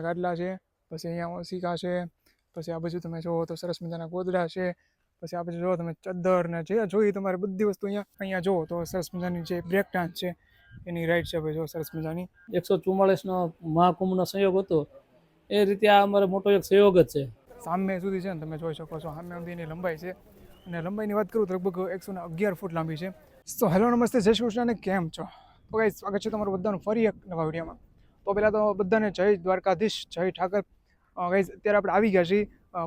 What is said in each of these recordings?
અહીંયા ગાડલા છે પછી અહીંયા ઓસિકા છે પછી આ બાજુ તમે જુઓ તો સરસ મજાના ગોદડા છે પછી આ બાજુ જુઓ તમે ચદ્દર ને જે જોઈ તમારે બધી વસ્તુ અહીંયા અહીંયા જુઓ તો સરસ મજાની જે બ્રેક ડાન્સ છે એની રાઈડ છે ભાઈ જો સરસ મજાની. એકસો ચુમ્માળીસનો મહાકુંભનો સંયોગ હતો. એ રીતે આ અમારો મોટો એક સંયોગ જ છે. સામે સુધી છે ને તમે જોઈ શકો છો સામે સુધી એની લંબાઈ છે. અને લંબાઈની વાત કરું તો લગભગ એકસો ને અગિયાર ફૂટ લાંબી છે. તો હેલો નમસ્તે જય શ્રી કૃષ્ણ અને કેમ છો? તો ગાઈસ સ્વાગત છે તમારું બધાનું ફરી એક નવા વિડીયોમાં. તો પહેલાં તો બધાને જય દ્વારકાધીશ, જય ઠાકર. ગાઈસ અત્યારે આપણે આવી ગયા છીએ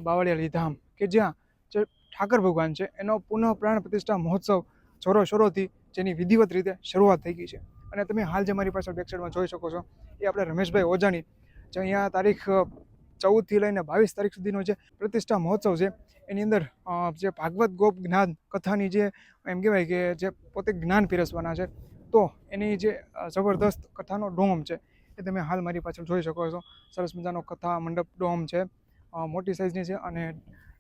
બાવળિયાળી ધામ કે જ્યાં જે ઠાકર ભગવાન છે, એનો પુનઃ પ્રાણ પ્રતિષ્ઠા મહોત્સવ જોરો શોરોથી જેની વિધિવત રીતે શરૂઆત થઈ ગઈ છે. અને તમે હાલ જે મારી પાછળ બેકસાઈડમાં જોઈ શકો છો, એ આપણે રમેશભાઈ ઓજાણી જે અહીંયા તારીખ ચૌદથી લઈને બાવીસ તારીખ સુધીનો જે પ્રતિષ્ઠા મહોત્સવ છે, એની અંદર જે ભાગવત ગોપ જ્ઞાન કથાની જે, એમ કહેવાય કે જે પોતે જ્ઞાન પીરસવાના છે, તો એની જે જબરદસ્ત કથાનો ડોમ છે એ તમે હાલ મારી પાછળ જોઈ શકો છો. સરસ મજાનો કથા મંડપ ડોમ છે. મોટી સાઇઝની છે અને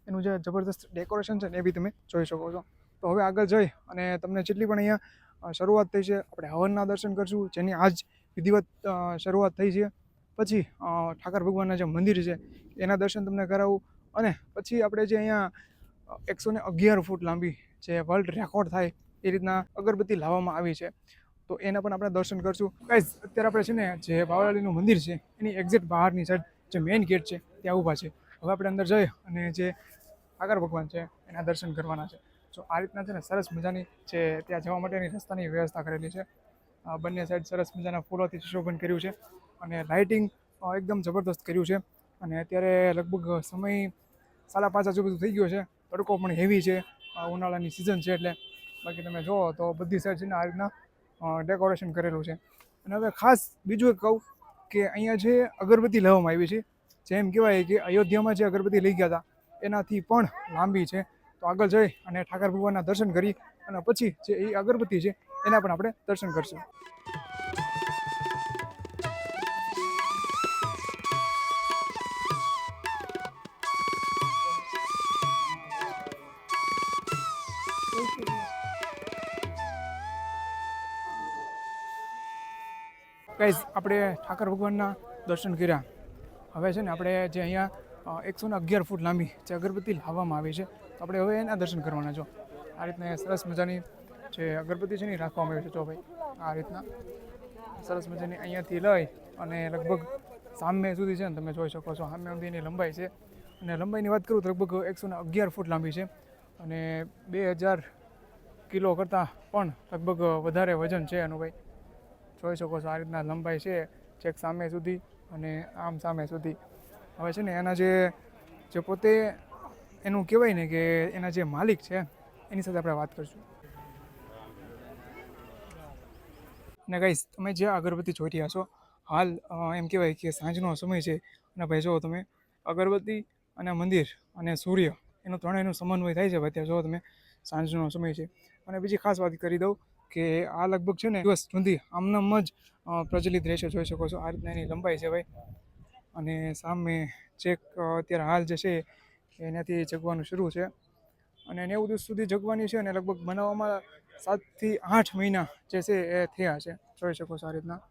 એનું જે જબરદસ્ત ડેકોરેશન છે ને એ બી તમે જોઈ શકો છો. તો હવે આગળ જઈ અને તમને જેટલી પણ અહીંયા શરૂઆત થઈ છે, આપણે હવનના દર્શન કરશું, જેની આજ વિધિવત શરૂઆત થઈ છે. પછી ઠાકર ભગવાનના જે મંદિર છે, એના દર્શન તમને કરાવું અને પછી આપણે જે અહીંયા એકસો ને અગિયાર ફૂટ લાંબી જે વર્લ્ડ રેકોર્ડ થાય, એ રીતના અગરબત્તી લાવવામાં આવી છે. તો એના પણ આપણે દર્શન કરશું. ગાઈઝ અત્યારે આપણે છે ને જે બાવળાલીનું મંદિર છે, એની એક્ઝેક્ટ બહારની સાઈડ જે મેઇન ગેટ છે, ત્યાં ઊભા છે. હવે આપણે અંદર જઈએ અને જે આગળ ભગવાન છે, એના દર્શન કરવાના છે. જો આ રીતના છે ને સરસ મજાની જે ત્યાં જવા માટેની રસ્તાની વ્યવસ્થા કરેલી છે. બંને સાઈડ સરસ મજાના ફૂલોથી સુશોભન કર્યું છે અને લાઇટિંગ એકદમ જબરદસ્ત કર્યું છે. અને અત્યારે લગભગ સમય સાડા પાંચ આજુબાજુ થઈ ગયો છે. તડકો પણ હેવી છે. ઉનાળાની સિઝન છે એટલે. બાકી તમે જુઓ તો બધી સાઈડ છે ને આ રીતના ડેકોરેશન કરેલું છે. અને હવે ખાસ બીજું એક કહું કે અહીંયા જે અગરબત્તી લેવામાં આવી છે જેમ કહેવાય કે અયોધ્યામાં જે અગરબત્તી લઈ ગયા હતા, એનાથી પણ લાંબી છે. તો આગળ જઈ અને ઠાકર ભગવાનના દર્શન કરી અને પછી જે એ અગરબત્તી છે, એના પણ આપણે દર્શન કરશું. ગાઈઝ આપણે ઠાકર ભગવાનના દર્શન કર્યા. હવે છે ને આપણે જે અહીંયા એકસો ને અગિયાર ફૂટ લાંબી જે અગરબત્તી લાવવામાં આવી છે, તો આપણે હવે એના દર્શન કરવાના છો આ રીતના સરસ મજાની જે અગરબત્તી છે ને રાખવામાં આવી છે. જો ભાઈ, આ રીતના સરસ મજાની અહીંયાથી લઈ અને લગભગ સામે સુધી છે ને તમે જોઈ શકો છો, સામે સુધી એની લંબાઈ છે. અને લંબાઈની વાત કરું તો લગભગ એકસો ને અગિયાર ફૂટ લાંબી છે. અને બે હજાર કિલો કરતાં પણ લગભગ વધારે વજન છે એનું ભાઈ. જોઈ શકો છો આ રીતના લંબાઈ છે ચેક સામે સુધી અને આમ સામે સુધી. હવે છે ને એના જે જે પોતે એનું કહેવાય ને કે એના જે માલિક છે, એની સાથે આપણે વાત કરીશું. અને ગાઈસ તમે જે અગરબત્તી જોઈ રહ્યા છો, હાલ એમ કહેવાય કે સાંજનો સમય છે. અને ભાઈ જો તમે, અગરબત્તી અને મંદિર અને સૂર્ય, એનો ત્રણેયનો સમન્વય થાય છે. અત્યારે ત્યાં જો તમે, સાંજનો સમય છે. અને બીજી ખાસ વાત કરી દઉં કે આ લગભગ છે ને દિવસ સુધી આમનામ જ પ્રચલિત રહેશે જોઈ શકો છો. આ રીતના એની લંબાઈ છે ભાઈ. અને સામે ચેક અત્યારે હાલ જે છે એનાથી જગવાનું શરૂ છે. અને નેવું દિવસ સુધી જગવાની છે અને લગભગ બનાવવામાં સાતથી આઠ મહિના જે છે એ થયા છે. જોઈ શકો છો આ રીતના.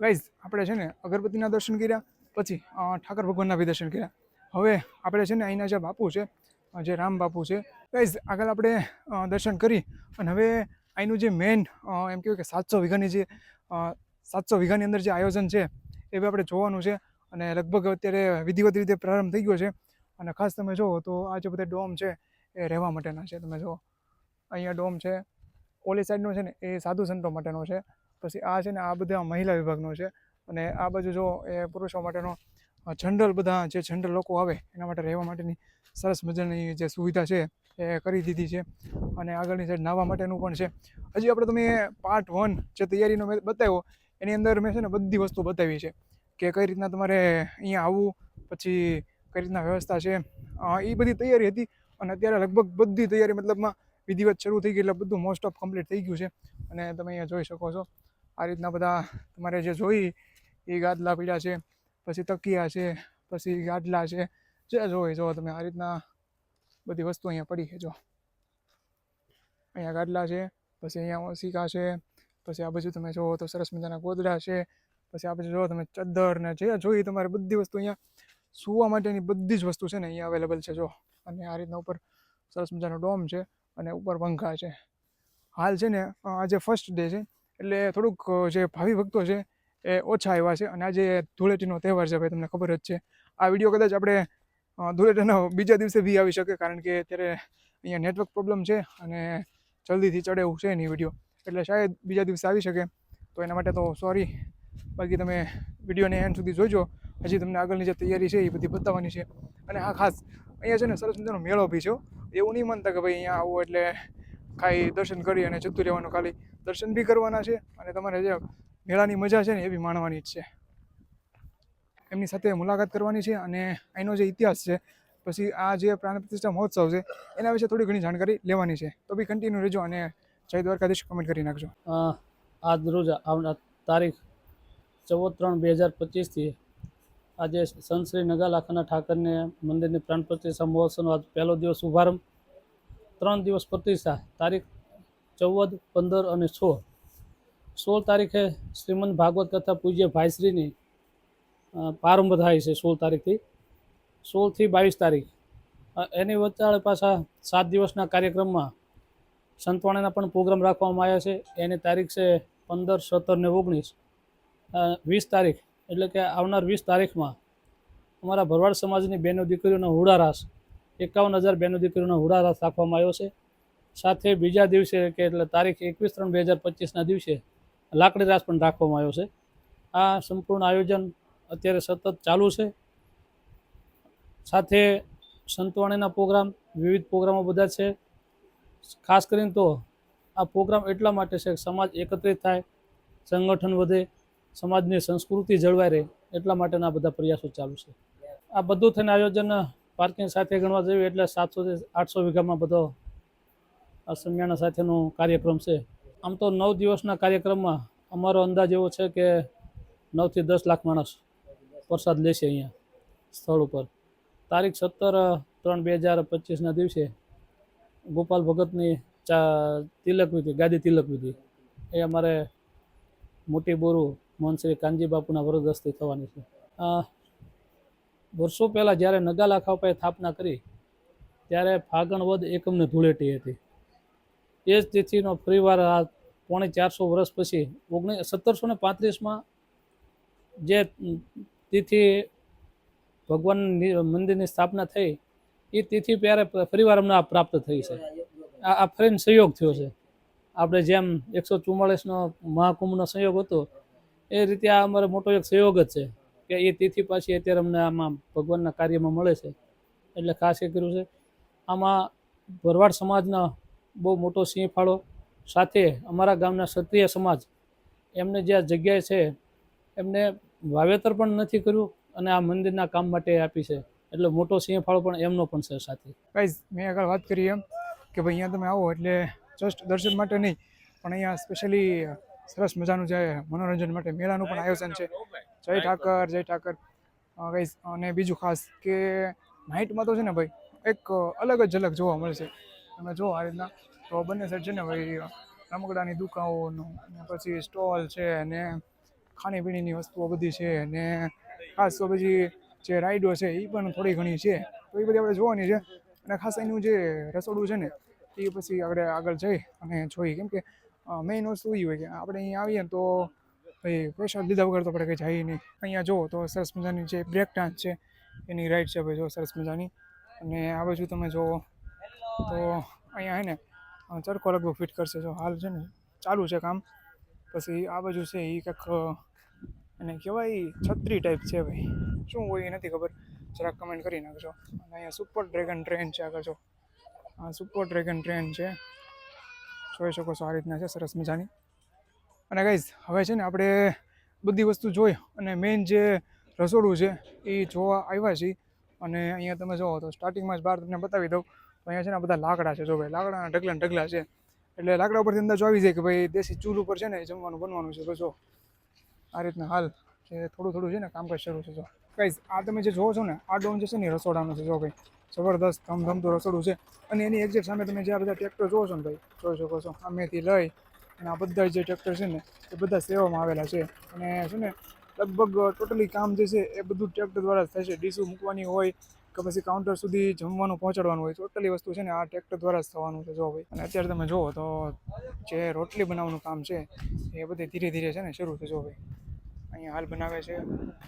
ગાઈઝ આપણે છે ને અગરબત્તીના દર્શન કર્યા, પછી ઠાકર ભગવાનના બી દર્શન કર્યા. હવે આપણે છે ને અહીંના જે બાપુ છે, જે રામ બાપુ છે ગાઈઝ આગળ આપણે દર્શન કરી અને હવે અહીંનું જે મેઇન એમ કહેવાય કે સાતસો વીઘાની જે સાતસો વીઘાની અંદર જે આયોજન છે, એ બી આપણે જોવાનું છે અને લગભગ અત્યારે વિધિવત રીતે પ્રારંભ થઈ ગયો છે. અને ખાસ તમે જુઓ તો આ જે બધા ડોમ છે, એ રહેવા માટેના છે. તમે જુઓ, અહીંયા ડોમ છે, ઓલી સાઈડનો છે ને, એ સાધુ સંતો માટેનો છે. પછી આ છે ને આ બધા મહિલા વિભાગનો છે. અને આ બાજુ જો એ પુરુષો માટેનો જનરલ બધા જે જનરલ લોકો આવે એના માટે રહેવા માટેની સરસ મજાની જે સુવિધા છે એ કરી દીધી છે અને આગળની સાઈડ નાહવા માટેનું પણ છે. હજી આપણે તમે પાર્ટ વન જે તૈયારીનો મેં બતાવ્યો, એની અંદર મેં છે ને બધી વસ્તુ બતાવી છે કે કઈ રીતના તમારે અહીંયા આવવું, પછી કઈ રીતના વ્યવસ્થા છે એ બધી તૈયારી હતી અને અત્યારે લગભગ બધી તૈયારી મતલબમાં વિધિવત શરૂ થઈ ગઈ એટલે બધું મોસ્ટ ઓફ કમ્પ્લીટ થઈ ગયું છે અને તમે અહીંયા જોઈ શકો છો. આ રીતના બધા તમારે જે જોઈ એ ગાદલા પીડા છે પછી તકિયા છે, પછી ગાદલા છે. જે જોવે જો તમે, આ રીતના બધી વસ્તુ અહીંયા પડી છે, જો. અહીંયા ગાદલા છે, પછી અહીંયા ઓસિકા છે, પછી આ બાજુ તમે જુઓ તો સરસ મજાના ગોદડા છે, પછી આ બાજુ જુઓ તમે ચદ્દર ને જે જોઈએ તમારે બધી વસ્તુ અહીંયા સૂવા માટેની બધી જ વસ્તુ છે ને અહીંયા અવેલેબલ છે, જો. અને આ રીતના ઉપર સરસ મજાનો ડોમ છે અને ઉપર પંખા છે. હાલ છે ને આજે ફર્સ્ટ ડે છે, એટલે થોડુંક જે ભાવિ ભક્તો છે એ ઓછા આવ્યા છે. અને આજે ધૂળેટીનો તહેવાર છે ભાઈ તમને ખબર જ છે. આ વીડિયો કદાચ આપણે ધૂળેટીના બીજા દિવસે બી આવી શકે, કારણ કે અત્યારે અહીંયા નેટવર્ક પ્રોબ્લેમ છે અને જલ્દીથી ચડે એવું છે એની વીડિયો. એટલે શાયદ બીજા દિવસે આવી શકે. તો એના માટે તો સોરી બાકી તમે વિડીયોને એન્ડ સુધી જોજો. હજી તમને આગળની જે તૈયારી છે એ બધી બતાવવાની છે. અને હા, ખાસ, અહીંયા છે ને સરસ મજાનો મેળો બી છે એવું નહીં માનતા કે ભાઈ અહીંયા આવો એટલે ખાઈ દર્શન કરી અને જતું રહેવાનું ખાલી. દર્શન બી કરવાના છે અને તમારે જે મેળાની મજા છે ને એ બી માણવાની જ છે. એમની સાથે મુલાકાત કરવાની છે અને અહીંનો જે ઇતિહાસ છે, પછી આ જે પ્રાણ પ્રતિષ્ઠા મહોત્સવ છે, એના વિશે થોડી ઘણી જાણકારી લેવાની છે. તો બી કન્ટિન્યુ રહેજો અને જય દ્વારકાધીશ કમેન્ટ કરી નાખજો. આજ રોજ આવનાર તારીખ ચૌદ ત્રણ બે હજાર પચીસથી આજે સંત શ્રી નગાલાખાના ઠાકરને મંદિરની પ્રાણ પ્રતિષ્ઠા મહોત્સવનો આજ પહેલો દિવસ શુભારંભ. ત્રણ દિવસ પ્રતિષ્ઠા, તારીખ ચૌદ, પંદર અને સોળ. સોળ તારીખે શ્રીમદ ભાગવત કથા પૂજ્ય ભાઈશ્રીની પ્રારંભ થાય છે સોળ તારીખથી. સોળથી બાવીસ તારીખ. એની વચ્ચે પાછા સાત દિવસના કાર્યક્રમમાં સંતવાણીના પણ પ્રોગ્રામ રાખવામાં આવ્યા છે. એની તારીખ છે પંદર, સત્તર ને ઓગણીસ. વીસ તારીખ. એટલે કે આવનાર વીસ તારીખમાં અમારા ભરવાડ સમાજની બહેનો દીકરીઓનો હુડારાસ એકાવન હજાર બહેનો દીકરીઓનો હુડારાસ રાખવામાં આવ્યો છે. સાથે બીજા દિવસે કે એટલે તારીખ એકવીસ ત્રણ બે હજાર પચીસના દિવસે લાકડી રાસ પણ રાખવામાં આવ્યો છે. આ સંપૂર્ણ આયોજન અત્યારે સતત ચાલુ છે. સાથે સંતવાણીના પ્રોગ્રામ, વિવિધ પ્રોગ્રામો બધા છે. ખાસ કરીને તો આ પ્રોગ્રામ એટલા માટે છે કે સમાજ એકત્રિત થાય, સંગઠન વધે, સમાજની સંસ્કૃતિ જળવાઈ રહે એટલા માટેના બધા પ્રયાસો ચાલુ છે. આ બધું થઈને આયોજન પાર્કિંગ સાથે ગણવા જેવું એટલે સાતસોથી આઠસો વીઘામાં બધો આ સમિયાણા સાથેનો કાર્યક્રમ છે. આમ તો નવ દિવસના કાર્યક્રમમાં અમારો અંદાજ એવો છે કે નવથી દસ લાખ માણસ પ્રસાદ લેશે અહીંયા સ્થળ ઉપર. તારીખ સત્તર, ત્રણ બે હજાર પચીસના દિવસે ગોપાલ ભગતની ચા, તિલક વિધિ, ગાદી તિલક વિધિ. એ અમારે મોટી બોરુ મોહનશ્રી કાનજી બાપુના વરદસ્તી થવાની છે. વર્ષો પહેલાં જ્યારે નગાલા ખાપાએ સ્થાપના કરી, ત્યારે ફાગણ વદ એકમને ધૂળેટી હતી. એ જ તિથિનો ફરીવાર આ પોણે ચારસો વર્ષ પછી ઓગણીસ સત્તરસો ને પાંત્રીસમાં જે તિથિ ભગવાન મંદિરની સ્થાપના થઈ, એ તિથિ ત્યારે ફરીવાર અમને આ પ્રાપ્ત થઈ છે. આ આ ફરીને સંયોગ થયો છે. આપણે જેમ એકસો ચુમ્માળીસનો મહાકુંભનો સંયોગ હતો, એ રીતે આ અમારો મોટો એક સંયોગ જ છે કે એ તિથિ પાછી અત્યારે અમને આમાં ભગવાનના કાર્યમાં મળે છે. એટલે ખાસ એ કર્યું છે. આમાં ભરવાડ સમાજના બહુ મોટો સિંહ ફાળો સાથે અમારા ગામના ક્ષત્રિય સમાજ એમને જે આ જગ્યાએ છે, એમને વાવેતર પણ નથી કર્યું અને આ મંદિરના કામ માટે આપી છે. એટલે મોટો સિંહ ફાળો પણ એમનો પણ છે સાથે. ગાઈઝ, મેં આગળ વાત કરી એમ કે ભાઈ અહીંયા તમે આવો એટલે જસ્ટ દર્શન માટે નહીં, પણ અહીંયા સ્પેશિયલી સરસ મજાનું જે મનોરંજન માટે મેળાનું પણ આયોજન છે. જય ઠાકર જય ઠાકર. ગાઈઝ, અને બીજું ખાસ કે નાઇટમાં તો છે ને ભાઈ, એક અલગ જ ઝલક જોવા મળશે તમે જુઓ આ રીતના તો બંને સાઈડ છે ને ભાઈ, રમકડાની દુકાનો અને પછી સ્ટોલ છે ને ખાણીપીણીની વસ્તુઓ બધી છે ને ખાસ તો પછી જે રાઈડો છે એ પણ થોડી ઘણી છે. તો એ બધી આપણે જોવાની છે. અને ખાસ એનું જે રસોડું છે ને એ પછી આપણે આગળ જઈ અને જોઈએ કેમ કે મેઇન વસ્તુ એ હોય કે આપણે અહીંયા આવીએ તો ભાઈ પ્રસાદ લીધા વગર તો આપણે કંઈ જાય નહીં. અહીંયા જુઓ તો સરસ મજાની જે બ્રેક ડાન્સ છે, એની રાઈડ છે ભાઈ, જો સરસ મજાની. અને આ બાજુ તમે જુઓ તો અહીંયા હે ને ચરખો લગભગ ફિટ કરશે જો હાલ છે ને, ચાલુ છે કામ. પછી આ બાજુ છે એ કંઈક, એને કહેવાય છત્રી ટાઈપ છે ભાઈ. શું હોય એ નથી ખબર. જરાક કમેન્ટ કરી નાખજો. અને અહીંયા સુપર ડ્રેગન ટ્રેન છે આગળ જો. આ સુપર ડ્રેગન ટ્રેન છે. જોઈ શકો છો આ રીતના છે, સરસ મજાની. અને ગાઈઝ હવે છે ને આપણે બધી વસ્તુ જોઈ અને મેઇન જે રસોડું છે એ જોવા આવ્યા છીએ. અને અહીંયા તમે જોવો તો સ્ટાર્ટિંગમાં જ બહાર તમને બતાવી દઉં. અહીંયા છે ને બધા લાકડા છે જો ભાઈ, લાકડાના ઢગલા ઢગલા છે. એટલે લાકડા ઉપરથી અંદાજો આવી જાય કે ભાઈ, દેશી ચૂલ ઉપર છે ને જમવાનું બનવાનું છે. તો જો, આ રીતના હાલ જે થોડું થોડું છે ને કામકાજ શરૂ છે. જો ગાઈઝ આ તમે જે જોવો છો ને, આ ડોન જે છે ને રસોડાનું છે. જો ભાઈ, જબરદસ્ત ધમધમતું રસોડું છે. અને એની એક્ઝેક્ટ સામે તમે જે આ બધા ટ્રેક્ટર જોવો છો ને ભાઈ, જોઈ શકો છો. આમેથી લઈ અને આ બધા જે ટ્રેક્ટર છે ને, એ બધા સેવામાં આવેલા છે. અને છે ને, લગભગ ટોટલી કામ જે છે એ બધું ટ્રેક્ટર દ્વારા જ થશે ડીશું મૂકવાની હોય કે પછી કાઉન્ટર સુધી જમવાનું પહોંચાડવાનું હોય ટોટલી વસ્તુ છે ને આ ટ્રેક્ટર દ્વારા જ થવાનું છે, જો ભાઈ. અને અત્યારે તમે જુઓ તો જે રોટલી બનાવવાનું કામ છે, એ બધી ધીરે ધીરે છે ને શરૂ થશે, જો ભાઈ. અહીંયા હાલ બનાવે છે,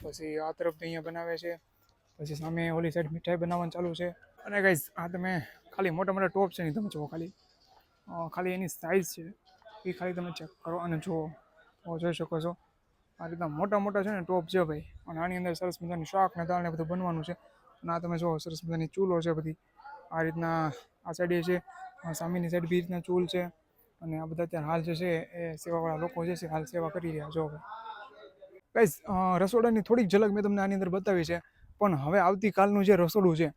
પછી આ તરફ અહીંયા બનાવે છે, પછી સામે ઓલી સાઈડ મીઠાઈ બનાવવાનું ચાલુ છે. અને ગાઈઝ આ તમે ખાલી મોટા મોટા ટોપ છે ને તમે જુઓ ખાલી. ખાલી એની સાઇઝ છે. એ ખાલી તમે ચેક કરો અને જુઓ. જોઈ શકો છો. આ રીતના મોટા મોટા છે ને ટોપ છે, ભાઈ. અને આની અંદર સરસ મજાની શાક ને દાળ ને બધું બનવાનું છે. અને આ તમે જુઓ, સરસ મજાની ચૂલો છે બધી. આ રીતના આ સાઈડે છે સામેની સાઈડ બી રીતના ચૂલ છે. અને આ બધા અત્યારે હાલ જે છે, એ સેવાવાળા લોકો જે છે, હાલ સેવા કરી રહ્યા જો હવે. ગાઈઝ રસોડાની થોડીક ઝલક મેં તમને આની અંદર બતાવી છે. પણ હવે આવતીકાલનું જે રસોડું છે,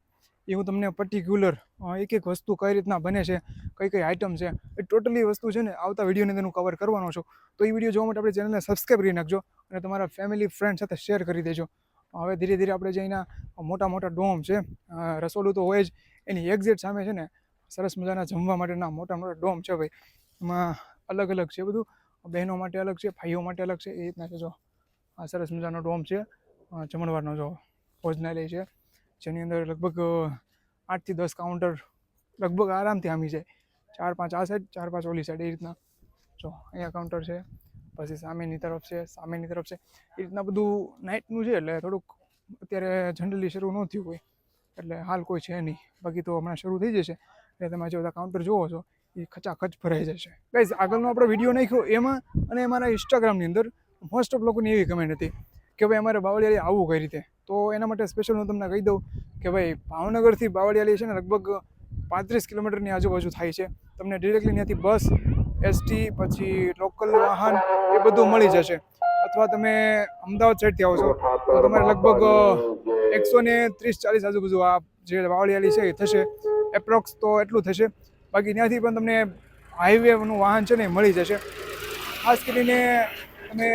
એ હું તમને પર્ટિક્યુલર એક એક વસ્તુ કઈ રીતના બને છે, કઈ કઈ આઇટમ છે, એ ટોટલી વસ્તુ છે ને આવતા વિડીયોની અંદર હું કવર કરવાનો છું. તો એ વીડિયો જોવા માટે આપણે ચેનલને સબસ્ક્રાઈબ કરી નાખજો અને તમારા ફેમિલી ફ્રેન્ડ સાથે શેર કરી દેજો. હવે ધીરે ધીરે આપણે જે અહીંના મોટા મોટા ડોમ છે રસોડું તો હોય જ, એની એક્ઝેટ સામે છે ને સરસ મજાના જમવા માટેના મોટા મોટા ડોમ છે ભાઈ. એમાં અલગ અલગ છે બધું. બહેનો માટે અલગ છે, ભાઈઓ માટે અલગ છે, એ રીતના છે જો. આ સરસ મજાનો ડોમ છે જમણવારનો જો ભોજનાલય છે. જેની અંદર લગભગ આઠથી દસ કાઉન્ટર લગભગ આરામથી આમી જાય. ચાર પાંચ આ સાઈડ ચાર પાંચ ઓલી સાઈડ એ રીતના. જો, અહીંયા કાઉન્ટર છે. પછી સામેની તરફ છે, સામેની તરફ છે. એ રીતના બધું નાઇટનું છે એટલે થોડુંક અત્યારે જનરલી શરૂ ન થયું હોય. એટલે હાલ કોઈ છે નહીં. બાકી તો હમણાં શરૂ થઈ જશે. એટલે તમે જે બધા કાઉન્ટર જોવો છો, એ ખચાખચ ભરાઈ જશે. ગાઈઝ આગળનો આપણો વીડિયો નાખ્યો એમાં અને મારા ઇન્સ્ટાગ્રામની અંદર મોસ્ટ ઓફ લોકોની એવી કમેન્ટ હતી કે ભાઈ અમારે બાવળિયાળી આવવું કઈ રીતે? તો એના માટે સ્પેશિયલ હું તમને કહી દઉં કે ભાઈ ભાવનગરથી બાવળિયાળી છે ને લગભગ પાંત્રીસ કિલોમીટરની આજુબાજુ થાય છે. તમને ડિરેક્ટલી ત્યાંથી બસ એસટી, પછી લોકલ વાહન એ બધું મળી જશે. અથવા તમે અમદાવાદ સાઈડથી આવો છો, તો તમારે લગભગ એકસો ને ત્રીસ, ચાલીસ આજુબાજુ આ જે વાવળિયાલી છે એ થશે. એપ્રોક્સ તો એટલું થશે. બાકી ત્યાંથી પણ તમને હાઈવેનું વાહન છે ને એ મળી જશે. ખાસ કરીને તમે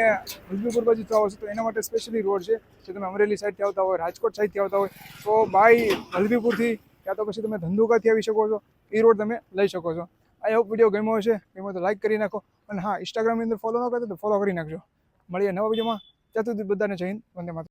હલ્દીપુર બાજુ આવો છો, તો એના માટે સ્પેશિયલી રોડ છે. જે તમે અમરેલી સાઈડથી આવતા હોય, રાજકોટ સાઈડથી આવતા હોય, તો બાય હલ્દીપુરથી ક્યાં તો પછી તમે ધંધુકાથી આવી શકો છો. એ રોડ તમે લઈ શકો છો. આઈ હોપ વીડિયો ગમ્યો હશે. ગમ્યો તો લાઈક કરી નાખો. અને હા ઇન્સ્ટાગ્રામની અંદર ફોલો ન કરતો તો ફોલો કરી નાખજો. મળીએ નવા વિડીયોમાં ત્યાં સુધી બધાને જઈને વંદે માતરમ.